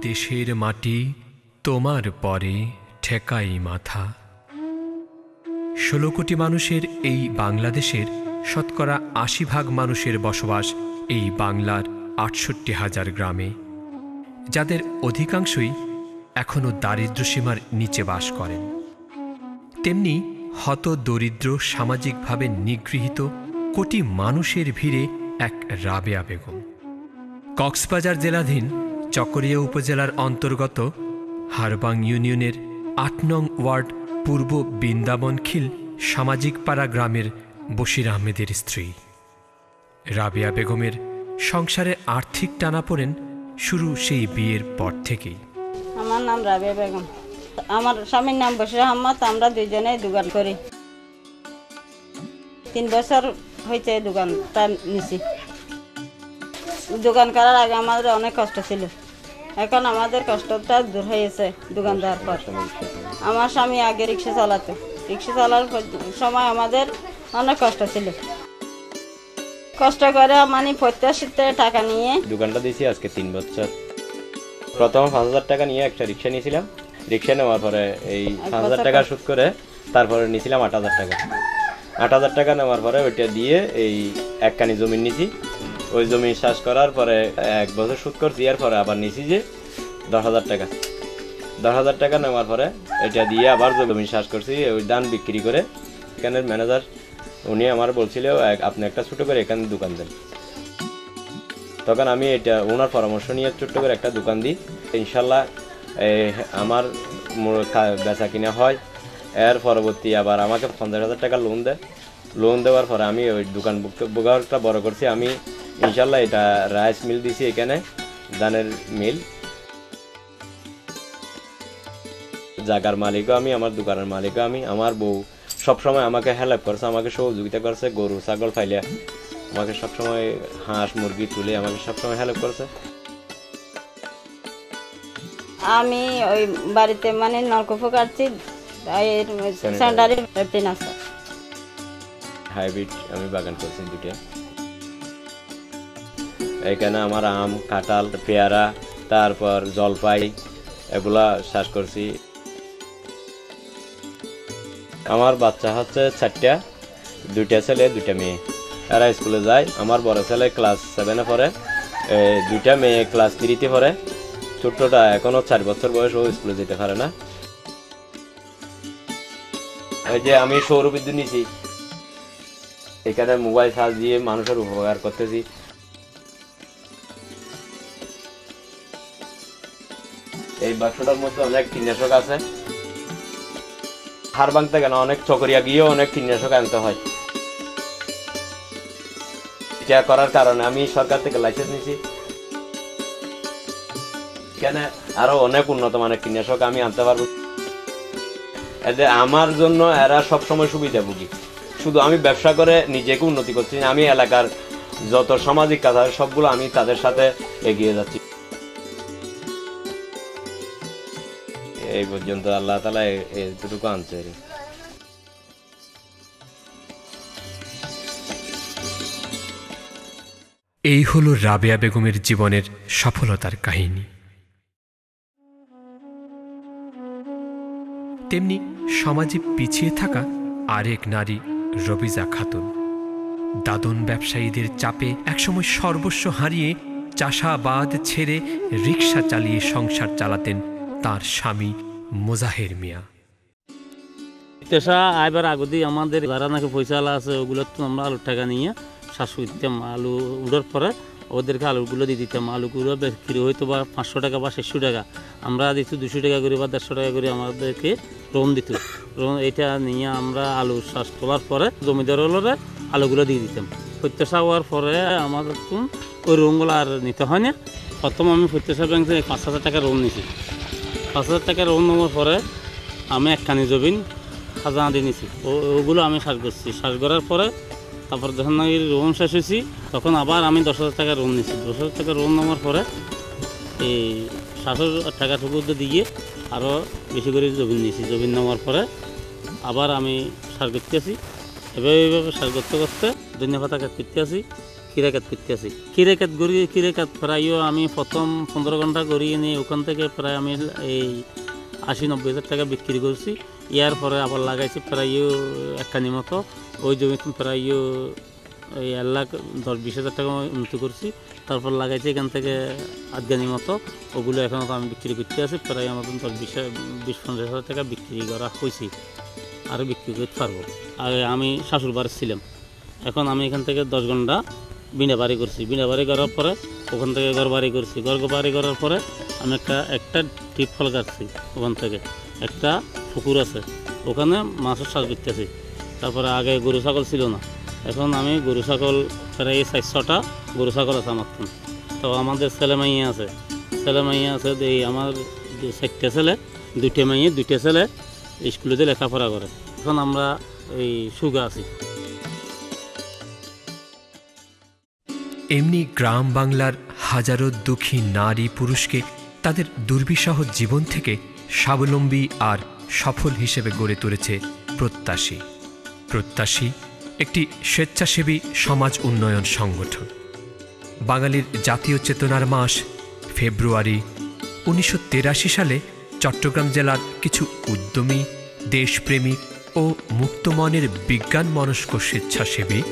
দেশের মাটি তোমার পরে ঠেকাই মাথা। ষোলো কোটি মানুষের এই বাংলাদেশের শতকরা আশি ভাগ মানুষের বসবাস এই বাংলার আটষট্টি হাজার গ্রামে, যাদের অধিকাংশই এখনও দারিদ্র্যসীমার নিচে বাস করেন। তেমনি হত দরিদ্র সামাজিকভাবে নিগৃহীত কোটি মানুষের ভিড়ে এক রাবেয়া বেগম। কক্সবাজার জেলাধীন চকরিয়া উপজেলার অন্তর্গত হারবাং ইউনিয়নের আট নং ওয়ার্ড পূর্ব বৃন্দাবনখিল সামাজিক পাড়া গ্রামের বশির আহমেদের স্ত্রী। রাবেয়া বেগমের সংসারে আর্থিক টানাপোড়েন শুরু সেই বিয়ের পর থেকেই। আমার নাম রাবিয়া বেগম। আমার স্বামীর নাম বশির আহমদ, আমরা দুইজনে দোকান করি। তিন বছর হয়েছে দোকানটা নিছি। দোকান করার আগে আমাদের অনেক কষ্ট ছিল। এখন আমাদের কষ্টটা দূর হয়েছে দোকান দেওয়ার পর। আমার স্বামী আগে রিক্সা চালাতো। রিক্সা চালার সময় আমাদের অনেক কষ্ট ছিল। কষ্ট করে মানে প্রত্যাশিত টাকা নিয়ে দোকানটা দিয়েছি আজকে তিন বছর। প্রথম পাঁচ হাজার টাকা নিয়ে একটা রিক্সা নিয়েছিলাম। রিক্সা নেওয়ার পরে এই পাঁচ হাজার টাকা সুদ করে তারপরে নিয়েছিলাম আট হাজার টাকা। আট হাজার টাকা নেওয়ার পরে ওইটা দিয়ে এই একখানি জমি নিয়েছি। ওই জমি চাষ করার পরে এক বছর সুদ করছি এর পরে আবার নিছি যে দশ হাজার টাকা। দশ হাজার টাকা নেওয়ার পরে এটা দিয়ে আবার জমি চাষ করছি, ওই ধান বিক্রি করে। এখানের ম্যানেজার উনি আমার বলছিল, "এক- আপনি একটা ছোটো করে এখানে দোকান দেন। তখন আমি এটা, ওনার পরামর্শ নিয়ে ছোট্ট করে একটা দোকান দিই। ইনশাল্লাহ আমার বেচা কিনা হয়। এর পরবর্তী আবার আমাকে পঞ্চাশ হাজার টাকা লোন দেয়। লোন দেওয়ার পরে আমি ওই দোকান বোগাটা বড় করছি। আমি ইনশাল্লাহ এটা রাইস মিল দিছি এখানে ধানের মিল জায়গার মালিকও আমি আমার দোকানের মালিকও আমি আমার বউ সবসময় আমাকে হেল্প করছে আমাকে সহযোগিতা করছে গরু ছাগল ফাইলে আমাকে সবসময় হাঁস মুরগি তুলে আমাকে সবসময় হেল্প করছে। আমি ওই বাড়িতে মানে নলকূপ কাটছি স্যান্ডারের হাইব্রিড আমি বাগান করছি দুটো এখানে আমার আম, কাঁঠাল, পেয়ারা, তারপর জলপাই, এগুলা চাষ করছি। আমার বাচ্চা হচ্ছে চারটা, দুইটা ছেলে, দুইটা মেয়ে। এরা স্কুলে যায়, আমার বড় ছেলে ক্লাস সেভেনে পড়ে দুইটা মেয়ে ক্লাস থ্রিতে পড়ে। ছোট্টটা এখনও চার বছর বয়স, ও স্কুলে যেতে পারে না। এই যে আমি সৌর বিদ্যুৎ নিছি। এখানে মোবাইল চার্জ দিয়ে মানুষের উপকার করতেছি। এই বাক্সটার মধ্যে অনেক কীটনাশক আছে। হার ভাঙতে কেন অনেক চকরিয়া গিয়েও অনেক কীটনাশক আনতে হয়। এটা করার কারণে আমি সরকার থেকে লাইসেন্স নিছি। এখানে আরও অনেক উন্নত মানের কীটনাশক আমি আনতে পারব। এতে আমার জন্য এরা সবসময় সুবিধাভোগী। শুধু আমি ব্যবসা করে নিজেকে উন্নতি করছি আমি এলাকার যত সামাজিক কাজ সবগুলো আমি তাদের সাথে এগিয়ে যাচ্ছি। এই পর্যন্ত আল্লাহ তালা এতটুকু আনছে। এই হলো রাবেয়া বেগমের জীবনের সফলতার কাহিনী। তেমনি সমাজে পিছিয়ে থাকা আরেক নারী রবিজা খাতুন। দাদন ব্যবসায়ীদের চাপে একসময় সর্বস্ব হারিয়ে চাষাবাদ ছেড়ে রিক্সা চালিয়ে সংসার চালাতেন তার স্বামী মোজাহের মিয়া। তেসা আইবার আগদি আমাদের যারা নাকি পয়সাওয়ালা আছে, ওগুলো তো আমরা আলুর টাকা নিয়ে শ্বাস দিতাম, আলু উড়ার পরে ওদেরকে আলুগুলো দিয়ে দিতাম। আলুগুলো বিক্রি হয়তো বা পাঁচশো টাকা বা চারশো টাকা। আমরা দিত দুশো টাকা করে বা দেড়শো টাকা করে আমাদেরকে লোন দিত। লোন এটা নিয়ে আমরা আলু শ্বাস তোলার পরে জমিদার আলুগুলো দিয়ে দিতাম। প্রত্যাশা হওয়ার পরে আমাদের তো ওই লোনগুলো আর নিতে হয় না। প্রথম আমি প্রত্যাশা ব্যাংক থেকে পাঁচ হাজার টাকা লোন নিয়েছি পাঁচ হাজার টাকা লোন নেওয়ার পরে আমি একখানি জমিন খাজানা দিয়ে নিছি। ওগুলো আমি শ্বাস করছি। শ্বাস করার পরে তারপর যখন নাকি লোন শেষ হয়েছি, তখন আবার আমি দশ হাজার টাকা লোন নিছি। দশ হাজার টাকা লোন নেওয়ার পরে এই সাত হাজার টাকাটুকু দিয়ে আরও বেশি করে জমিন নিয়েছি জমিন নেওয়ার পরে আবার আমি সার করতে আছি এভাবে এইভাবে সার করতে করতে ধন্যবাদ করতে আছি কিরাকাত করতে আছি কিরাকাত করি, কিরাকাত প্রায়ও আমি প্রথম পনেরো ঘণ্টা করিয়ে নিয়ে ওখান থেকে প্রায় আমি এই আশি নব্বই হাজার টাকা বিক্রি করছি। ইয়ার পরে আবার লাগাইছি প্রায়ও একখানি মতো। ওই জমিতে প্রায়ও ওই এক লাখ দশ বিশ হাজার টাকা উন্নতি করছি। তারপর লাগাইছি এখান থেকে আধগানি মতো। ওগুলো এখনও তো আমি বিক্রি করতে আছি। প্রায় আমার দশ বিশ বিশ পঞ্চাশ হাজার টাকা বিক্রি করা হয়েছি আরও বিক্রি করতে পারব। আগে আমি শাশুর বাড়ি ছিলাম। এখন আমি এখান থেকে দশ ঘণ্টা বিনা বাড়ি করছি। বিনা বাড়ি করার পরে ওখান থেকে ঘর বাড়ি করছি। ঘর বাড়ি করার পরে আমি একটা একটা টিপ ফল কাটছি ওখান থেকে। একটা পুকুর আছে, ওখানে মাছের চাষ করতেছি তারপরে আগে গরু ছাগল ছিল না। এখন আমি গরু ছাগল প্রায় চারশোটা গরু ছাগল আছে আমার তো। আমাদের ছেলে মাইয়া আছে। ছেলে মাইয়া আছে এই আমার চারটে ছেলে, দুইটা মাইয়ে দুইটা ছেলে স্কুলেতে লেখাপড়া করে। এখন আমরা এই সুগা আছি। এমনি গ্রাম বাংলার হাজারো দুঃখী নারী পুরুষকে তাদের দুর্বিষহ জীবন থেকে স্বাবলম্বী আর সফল হিসেবে গড়ে তুলেছে প্রত্যাশী। প্রত্যাশী একটি স্বেচ্ছাসেবী সমাজ উন্নয়ন সংগঠন। বাঙালির জাতীয় চেতনার মাস, ফেব্রুয়ারি উনিশশো সালে চট্টগ্রাম জেলার কিছু উদ্যমী দেশপ্রেমিক ও মুক্তমনের বিজ্ঞান মনস্ক স্বেচ্ছাসেবী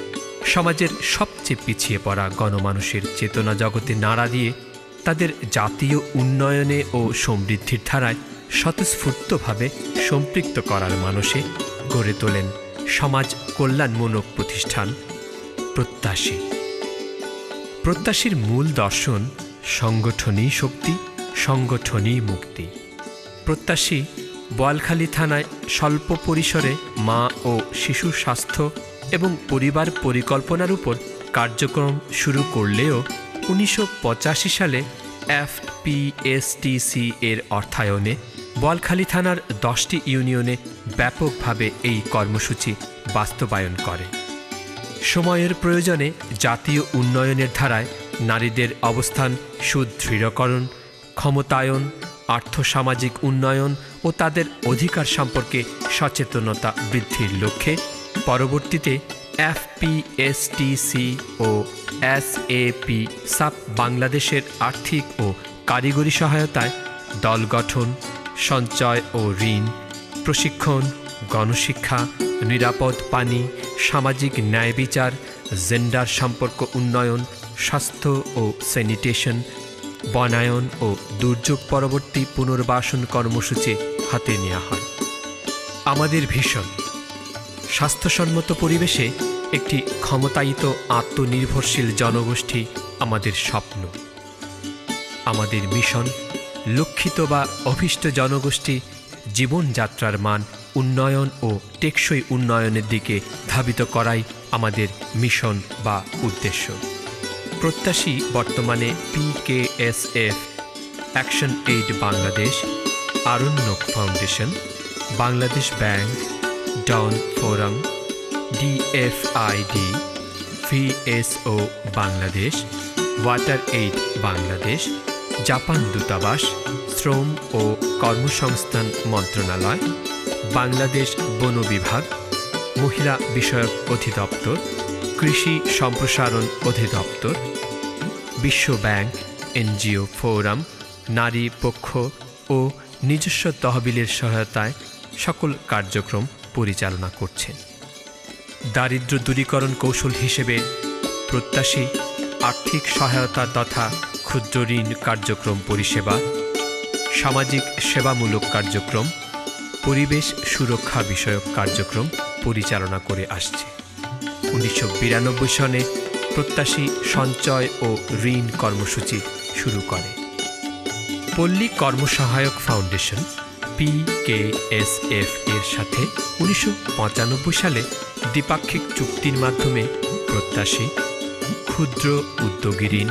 সমাজের সবচেয়ে পিছিয়ে পড়া গণমানুষের চেতনা জগতে নাড়া দিয়ে তাদের জাতীয় উন্নয়নে ও সমৃদ্ধির ধারায় স্বতঃস্ফূর্তভাবে সম্পৃক্ত করার মানসে গড়ে তোলেন সমাজ কল্যাণমূলক প্রতিষ্ঠান প্রত্যাশী। প্রত্যাশীর মূল দর্শন সংগঠনই শক্তি সংগঠনই মুক্তি। প্রত্যাশী বোয়ালখালী থানায় স্বল্প পরিসরে মা ও শিশু স্বাস্থ্য এবং পরিবার পরিকল্পনার উপর কার্যক্রম শুরু করলেও উনিশশো পঁচাশি সালে এফপিএসটিসি এর অর্থায়নে বোয়ালখালী থানার দশটি ইউনিয়নে ব্যাপকভাবে এই কর্মসূচি বাস্তবায়ন করে। সময়ের প্রয়োজনে জাতীয় উন্নয়নের ধারায় নারীদের অবস্থান, সুদৃঢ়করণ, ক্ষমতায়ন, আর্থসামাজিক উন্নয়ন ও তাদের অধিকার সম্পর্কে সচেতনতা বৃদ্ধির লক্ষ্যে পরবর্তীতে এফপিএসটিসি ও এসএপি সাপ বাংলাদেশের আর্থিক ও কারিগরি সহায়তায় দল গঠন, সঞ্চয় ও ঋণ, প্রশিক্ষণ, গণশিক্ষা, নিরাপদ পানি, সামাজিক ন্যায় বিচার, জেন্ডার সম্পর্ক উন্নয়ন, স্বাস্থ্য ও স্যানিটেশন, বনায়ন ও দুর্যোগ পরবর্তী পুনর্বাসন কর্মসূচি হাতে নেওয়া হয়। আমাদের ভীষণ স্বাস্থ্যসম্মত পরিবেশে একটি ক্ষমতায়িত আত্মনির্ভরশীল জনগোষ্ঠী আমাদের স্বপ্ন। আমাদের মিশন, লক্ষিত বা অভীষ্ট জনগোষ্ঠী, জীবনযাত্রার মান, উন্নয়ন ও টেকসই উন্নয়নের দিকে ধাবিত করাই আমাদের মিশন বা উদ্দেশ্য। প্রত্যাশী বর্তমানে PKSF Action Aid Bangladesh, Aranyak foundation, Bangladesh bank down forum DFID VSO Bangladesh Water Aid Bangladesh Japan দূতাবাস শ্রম ও কর্মসংস্থান মন্ত্রণালয় বাংলাদেশ বন বিভাগ মহিলা বিষয়ক অধিদপ্তর কৃষি সম্প্রসারণ অধিদপ্তর বিশ্ব ব্যাংক এনজিও ফোরাম নারী পক্ষ ও নিজস্ব তহবিলের সহায়তায় সকল কার্যক্রম পরিচালনা করছেন। দারিদ্র দূরীকরণ কৌশল হিসেবে প্রত্যাশী, আর্থিক সহায়তা তথা ক্ষুদ্র ঋণ কার্যক্রম পরিষেবা, সামাজিক সেবামূলক কার্যক্রম, পরিবেশ সুরক্ষা বিষয়ক কার্যক্রম পরিচালনা করে আসছে। উনিশশো বিরানব্বই সনে প্রত্যাশী সঞ্চয় ও ঋণ কর্মসূচি শুরু করে। পল্লী কর্মসহায়ক ফাউন্ডেশন পিকেএসএফ এর সাথে উনিশশো পঁচানব্বই সালে দ্বিপাক্ষিক চুক্তির মাধ্যমে প্রত্যাশী, ক্ষুদ্র উদ্যোগী ঋণ,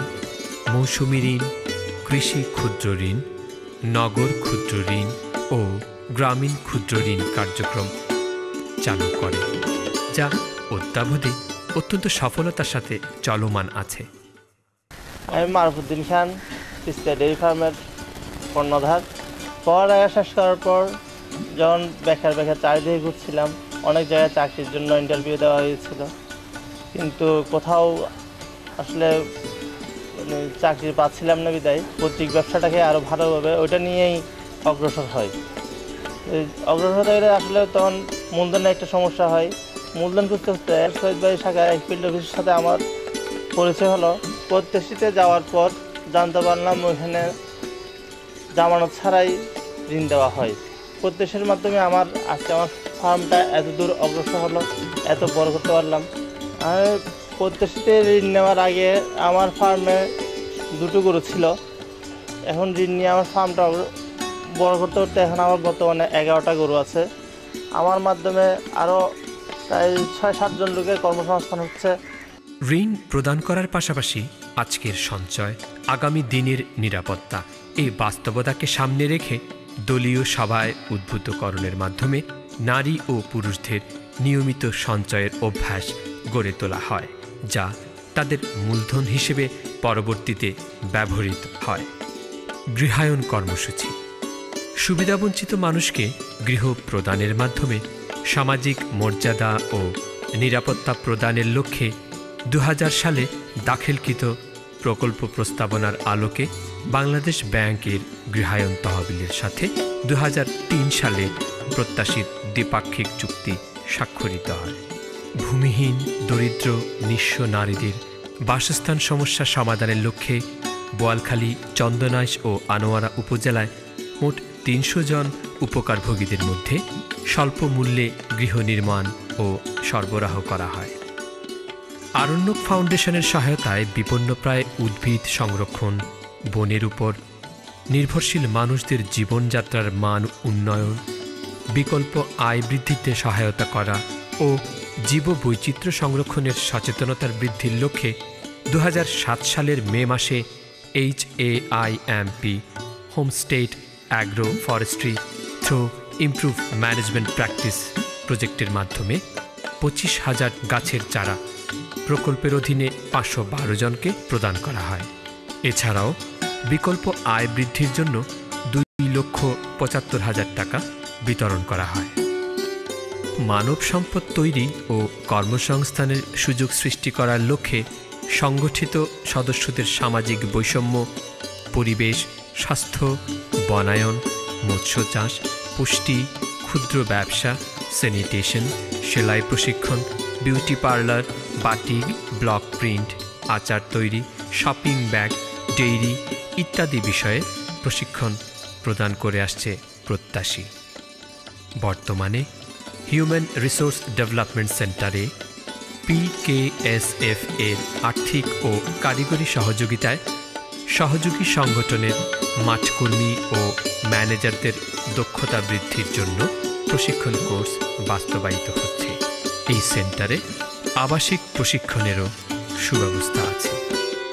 মৌসুমি ঋণ, কৃষি ক্ষুদ্র ঋণ, নগর ক্ষুদ্র ঋণ ও গ্রামীণ ক্ষুদ্র ঋণ কার্যক্রম চালু করে, যা অদ্যাবধি অত্যন্ত সফলতার সাথে চলমান আছে। আমি মারুফুদ্দিন খান ডেয়ারি ফার্মের কর্ণধার। পড়ালেখা শেষ করার পর যখন বেকার বেকার চারিদিকে ঘুরছিলাম, অনেক জায়গায় চাকরির জন্য ইন্টারভিউ দেওয়া হয়েছিল। কিন্তু কোথাও আসলে মানে চাকরি পাচ্ছিলাম না বিদায়। পৈতৃক ব্যবসাটাকে আরও ভালোভাবে ওইটা নিয়েই অগ্রসর হয়। অগ্রসর হতে গেলে আসলে তখন মূলধনের একটা সমস্যা হয়। মূলধন খুঁজতে খুঁজতে সৈয়দ ভাই শাখা এক ফিল্ড অফিসের সাথে আমার পরিচয় হলো। প্রত্যাশিতে যাওয়ার পর জানতে পারলাম ওইখানে জামানত ছাড়াই ঋণ দেওয়া হয়। প্রত্যেকের মাধ্যমে আমার আজকে আমার ফার্মটা এত দূর অগ্রসর হলো, এত বড় করতে পারলাম। আর প্রত্যাশিতে ঋণ নেওয়ার আগে আমার ফার্মে দুটো গরু ছিল। এখন ঋণ নিয়ে আমার ফার্মটা বড় করতে করতে এখন আমার বর্তমানে এগারোটা গরু আছে। আমার মাধ্যমে আরও প্রায় ছয় সাতজন লোকের কর্মসংস্থান হচ্ছে। ঋণ প্রদান করার পাশাপাশি আজকের সঞ্চয় আগামী দিনের নিরাপত্তা। এই বাস্তবতাকে সামনে রেখে দলীয় সভায় উদ্ভূতকরণের মাধ্যমে নারী ও পুরুষদের নিয়মিত সঞ্চয়ের অভ্যাস গড়ে তোলা হয়, যা তাদের মূলধন হিসেবে পরবর্তীতে ব্যবহৃত হয়। গৃহায়ন কর্মসূচি। সুবিধাবঞ্চিত মানুষকে গৃহ প্রদানের মাধ্যমে সামাজিক মর্যাদা ও নিরাপত্তা প্রদানের লক্ষ্যে দু হাজার সালে দাখিলকৃত প্রকল্প প্রস্তাবনার আলোকে বাংলাদেশ ব্যাংকের গৃহায়ন তহবিলের সাথে দু হাজার তিন সালে প্রত্যাশিত দ্বিপাক্ষিক চুক্তি স্বাক্ষরিত হয়। ভূমিহীন, দরিদ্র, নিঃস্ব নারীদের বাসস্থান সমস্যা সমাধানের লক্ষ্যে বোয়ালখালী, চন্দনাইশ ও আনোয়ারা উপজেলায় মোট তিনশো জন উপকারভোগীদের মধ্যে স্বল্প মূল্যে গৃহ নির্মাণ ও সরবরাহ করা হয়। আরণ্যক ফাউন্ডেশনের সহায়তায় বিপন্নপ্রায় উদ্ভিদ সংরক্ষণ বনের উপর নির্ভরশীল মানুষদের জীবনযাত্রার মান উন্নয়ন, বিকল্প আয় বৃদ্ধিতে সহায়তা করা ও জীববৈচিত্র্য সংরক্ষণের সচেতনতার বৃদ্ধির লক্ষ্যে দু হাজার সাত সালের মে মাসে H A I M P homestead agro forestry through improve management practice প্রজেক্টের মাধ্যমে পঁচিশ হাজার গাছের চারা প্রকল্পের অধীনে পাঁচশো বারো জনকে প্রদান করা হয়। এছাড়াও বিকল্প আয় বৃদ্ধির জন্য দুই লক্ষ পঁচাত্তর হাজার টাকা বিতরণ করা হয়। মানব সম্পদ তৈরি ও কর্মসংস্থানের সুযোগ সৃষ্টি করার লক্ষ্যে সংগঠিত সদস্যদের সামাজিক বৈষম্য, পরিবেশ, স্বাস্থ্য, বনায়ন, মৎস্য চাষ, পুষ্টি, ক্ষুদ্র ব্যবসা, স্যানিটেশন, সেলাই প্রশিক্ষণ, beauty parlour, batik, block print, আচার তৈরি, শপিং ব্যাগ, ডেইরি ইত্যাদি বিষয়ে প্রশিক্ষণ প্রদান করে আসছে প্রত্যাশী। বর্তমানে হিউম্যান রিসোর্স ডেভেলপমেন্ট সেন্টারে পিকেএসএফ এর আর্থিক ও কারিগরি সহযোগিতায় সহযোগী সংগঠনের মাঠকর্মী ও ম্যানেজারদের দক্ষতা বৃদ্ধির জন্য প্রশিক্ষণ কোর্স বাস্তবায়িত হচ্ছে। এই সেন্টারে আবাসিক প্রশিক্ষণেরও সুব্যবস্থা আছে।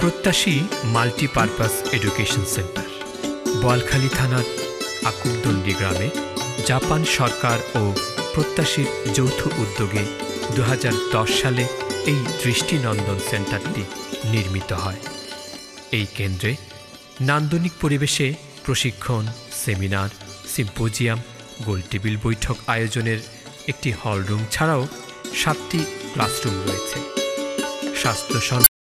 প্রত্যাশী মাল্টিপারপাস এডুকেশন সেন্টার বোয়ালখালী থানার আকুবদণ্ডী গ্রামে জাপান সরকার ও প্রত্যাশীর যৌথ উদ্যোগে দু হাজার দশ সালে এই দৃষ্টিনন্দন সেন্টারটি নির্মিত হয়। এই কেন্দ্রে নান্দনিক পরিবেশে প্রশিক্ষণ, সেমিনার, সিম্পোজিয়াম, গোলটেবিল বৈঠক আয়োজনের একটি হলরুম ছাড়াও সাতটি ক্লাসরুম রয়েছে। স্বাস্থ্য